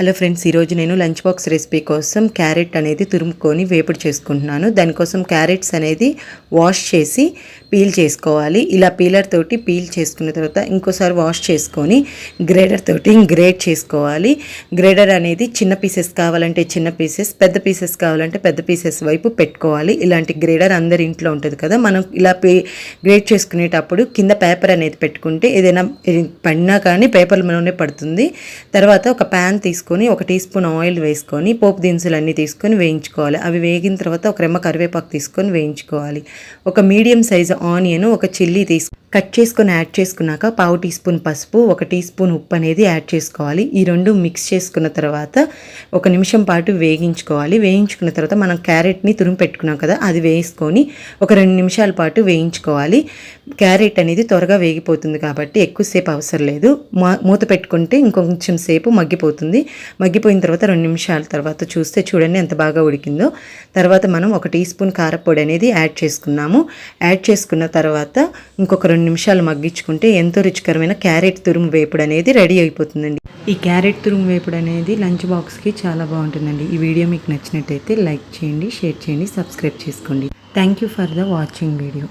Hello friends ఈరోజు నేను lunch box recipe కోసం క్యారెట్ అనేది తురుముకొని వేపుడు చేసుకుంటున్నాను. దానికోసం క్యారెట్స్ అనేది వాష్ చేసి పీల్ చేసుకోవాలి. ఇలా పీలర్ తోటి పీల్ చేసుకున్న తర్వాత ఇంకోసారి వాష్ చేసుకొని గ్రేడర్ తోటి గ్రేడ్ చేసుకోవాలి. గ్రేడర్ అనేది చిన్న పీసెస్ కావాలంటే చిన్న పీసెస్ పెద్ద పీసెస్ కావాలంటే పెద్ద పీసెస్ వైపు పెట్టుకోవాలి. ఇలాంటి గ్రేడర్ అందరి ఇంట్లో ఉంటుంది కదా మనం ఇలా పే గ్రేడ్ చేసుకునేటప్పుడు కింద పేపర్ అనేది పెట్టుకుంటే ఏదైనా పడినా కానీ పేపర్లోనే పడుతుంది. తర్వాత ఒక ప్యాన్ తీసుకు తీసుకొని ఒక టీ స్పూన్ ఆయిల్ వేసుకొని పోపు దినుసులన్నీ తీసుకొని వేయించుకోవాలి. అవి వేగిన తర్వాత ఒక రెమ్మ కరివేపాకు తీసుకొని వేయించుకోవాలి. ఒక మీడియం సైజు ఆనియన్ ఒక చిల్లీ తీసుకొని కట్ చేసుకొని యాడ్ చేసుకున్నాక పావు టీ స్పూన్ పసుపు ఒక టీ స్పూన్ ఉప్పు అనేది యాడ్ చేసుకోవాలి. ఈ రెండు మిక్స్ చేసుకున్న తర్వాత ఒక నిమిషం పాటు వేగించుకోవాలి. వేయించుకున్న తర్వాత మనం క్యారెట్ని తురుము పెట్టుకున్నాం కదా అది వేసుకొని ఒక రెండు నిమిషాల పాటు వేయించుకోవాలి. క్యారెట్ అనేది త్వరగా వేగిపోతుంది కాబట్టి ఎక్కువసేపు అవసరం లేదు. మా- మూత పెట్టుకుంటే ఇంకొంచెం సేపు మగ్గిపోతుంది. మగ్గిపోయిన తర్వాత రెండు నిమిషాల తర్వాత చూస్తే చూడండి ఎంత బాగా ఉడికిందో. తర్వాత మనం ఒక టీ స్పూన్ కారపొడి అనేది యాడ్ చేసుకున్నాము. యాడ్ చేసుకున్న తర్వాత ఇంకొక రెండు నిమిషాలు మగ్గించుకుంటే ఎంతో రుచికరమైన క్యారెట్ తురుము వేపుడు అనేది రెడీ అయిపోతుందండి. ఈ క్యారెట్ తురుము వేపుడు అనేది లంచ్ బాక్స్కి చాలా బాగుంటుందండి. ఈ వీడియో మీకు నచ్చినట్టయితే లైక్ చేయండి షేర్ చేయండి సబ్స్క్రైబ్ చేసుకోండి. Thank you for the watching video